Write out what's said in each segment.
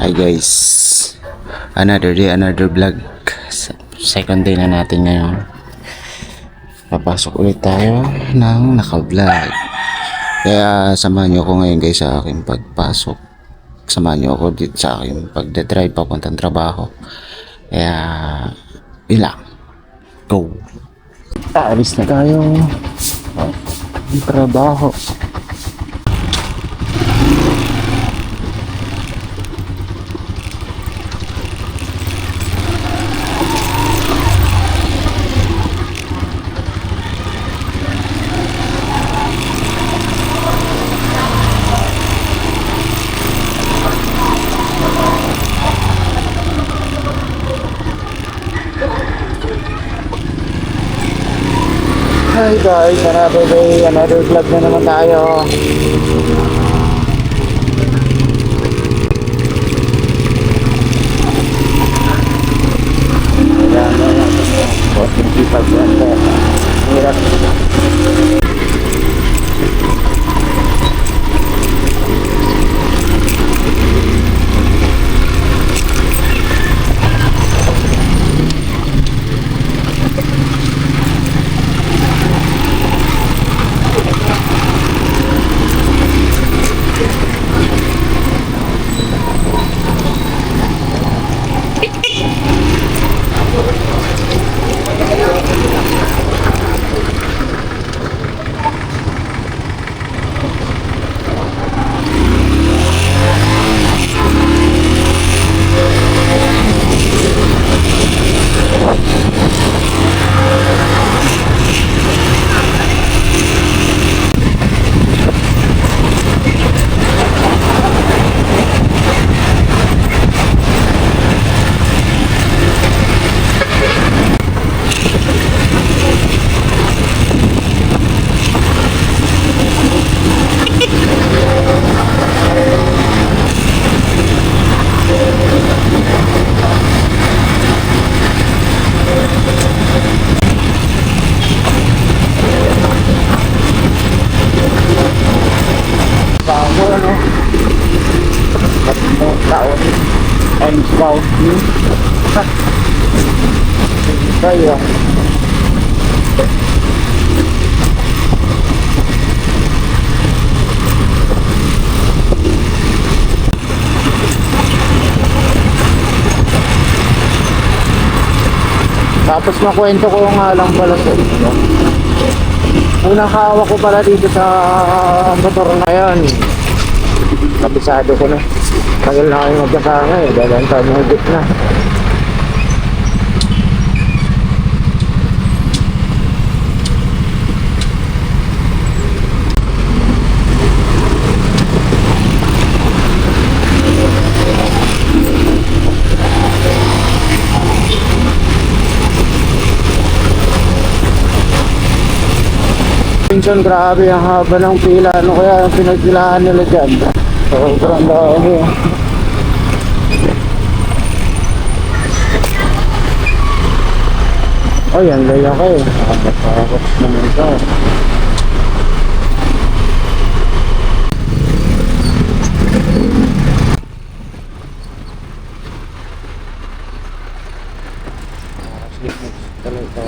Hi guys. Another day, another vlog. Se- Second day na natin ngayon. Papasok ulit tayo ng naka-vlog. Kaya samahan niyo ako ngayon guys sa aking pagpasok. Samahan niyo ako dito sa aking pagdadrive papuntang trabaho. Kaya, ilang. Go. Alis na tayo. Ang trabaho. Hi guys, another day, another vlog na naman tayo. Ayan, ayan. 45 Hirap. And proud you kaya. Tapos makwento ko nga lang pala sa inyo. Unang hawak ko pala dito sa motor na yan kabisado ko na tagal na kayo magkasama eh dalang taon na higit na Minsan grabe ang haba ng pila. Ano kaya ang pinagpilaan nila dyan? Sobrang dami. Ay, ang lalaki. Nakakatakot naman ito. Talaga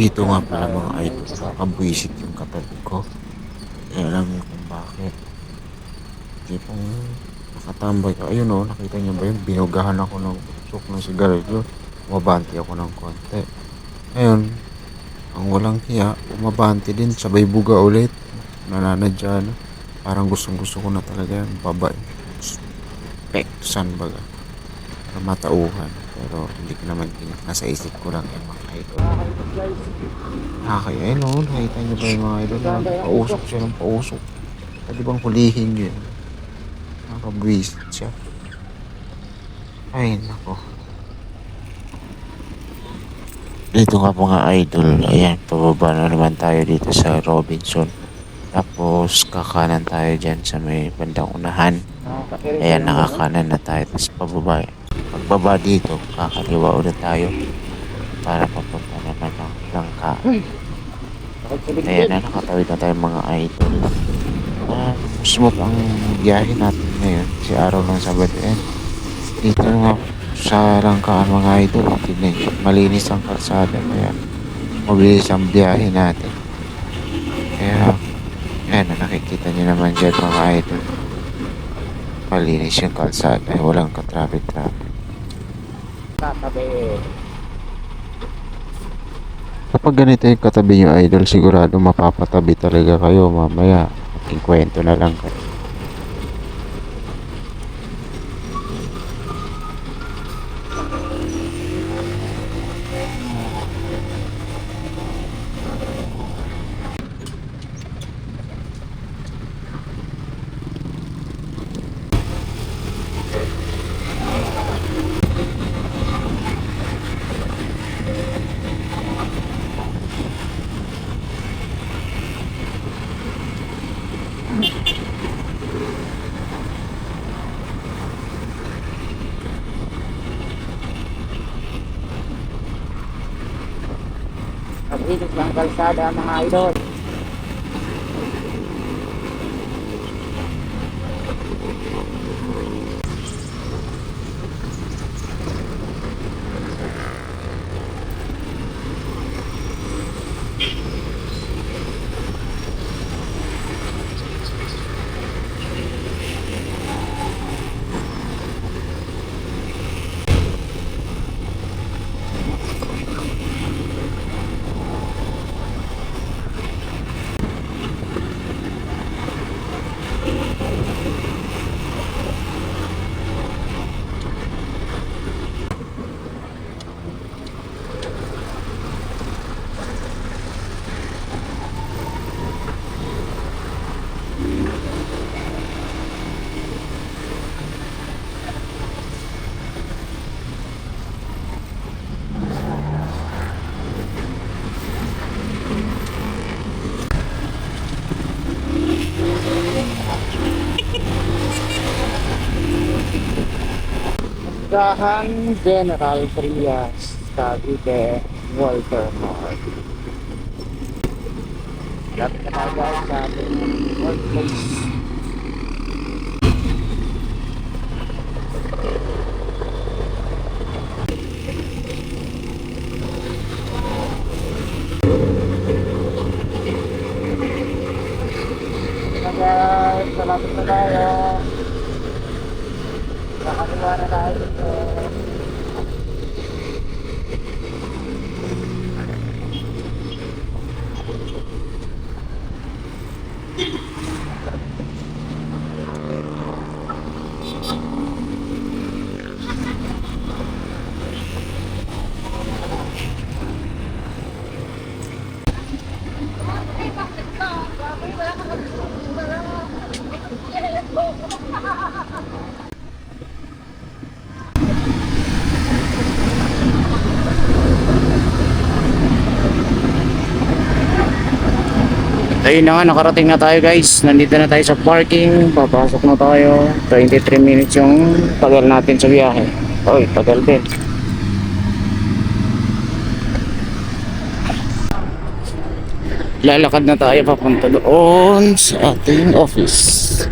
Dito nga pala mga idol, nakabwisit yung katabi ko. Kaya alam niyo kung bakit. Hindi pong nakatambay ka. Ayun o, nakita niyo ba yun? Binugahan ako ng usok ng sigarilyo. Umabanti ako ng konti. Ngayon, ang walang hiya, umabanti din. Sabay buga ulit. Nananadya na. Parang gustong gusto ko na talaga yung babay. Pektusan baga. Para matauhan. Pero hindi ko naman tinik. Nasa isip ko lang yung mga idol. Nakakaya yun o. Nakita niyo ba yung mga idol? Pausok siya ng pausok. Pwede bang hulihin yun? Nakabwisit siya. Ay, nako. Dito nga mga idol, ayan, pababa na naman tayo dito sa Robinson. Tapos, kakanan tayo dyan sa may bandang unahan. Ayan, nakakanan na tayo. Tapos, pababa. Pagbaba dito, kakaliwa ulit tayo. Para papunta naman ng langka. Ayan na, nakatawid na tayo mga idol. Ah, smooth ang biyahe natin ngayon. Si araw ng Sabado. Ayan, dito nga sa Langkaan mga idol. Tignan nyo, malinis ang kalsada. Kaya, mabilis ang biyahe natin. Kaya, ayan na, nakikita nyo naman dyan mga idol. Malinis yung kalsada. Eh, walang ka-traffic-traffic. Tatabi. Kapag ganito yung katabi nyo idol, sigurado mapapatabi talaga kayo mamaya. Ating kwento na lang kayo. Mabilis lang kalsada mga idol. Gahan General Trias Cavite Walter Mart. Lapit na tayo guys sa ating workplace. Ito guys, malapit na tayo. Nakakaliwa na tayo dito. Ayun na nga, nakarating na tayo guys. Nandito na tayo sa parking. Papasok na tayo. 23 minutes yung tagal natin sa biyahe. Oy, tagal din. Lalakad na tayo papunta doon sa ating office.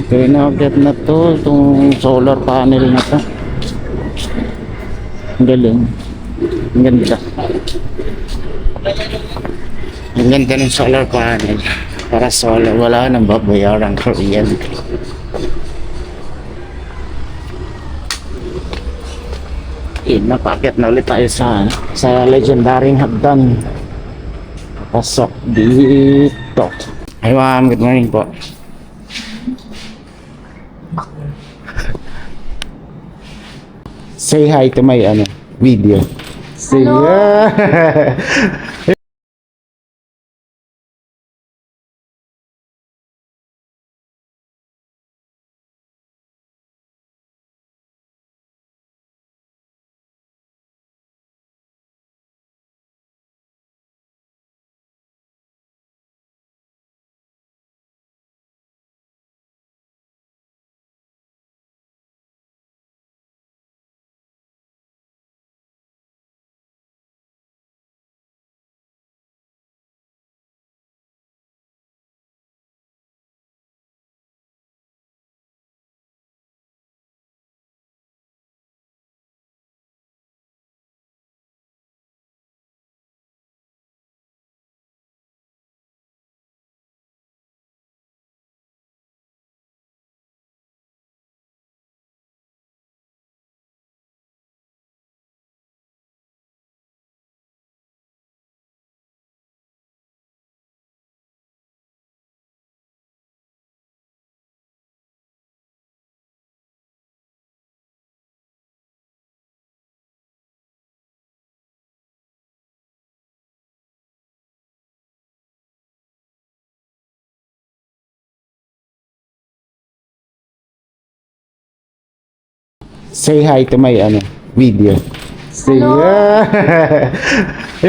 Ito, inaagad na to, itong solar panel na to. Ang galing. Ang ganda. Ang ganda ng solar panel. Para solar, wala nang babayaran kuryente. Eh, napakit na ulit tayo sa, sa legendaring hagdan. Pasok dito. Hi ma'am, good morning po. Say hi to my ano, video. Say yeah. Say hi to my ano, video. Say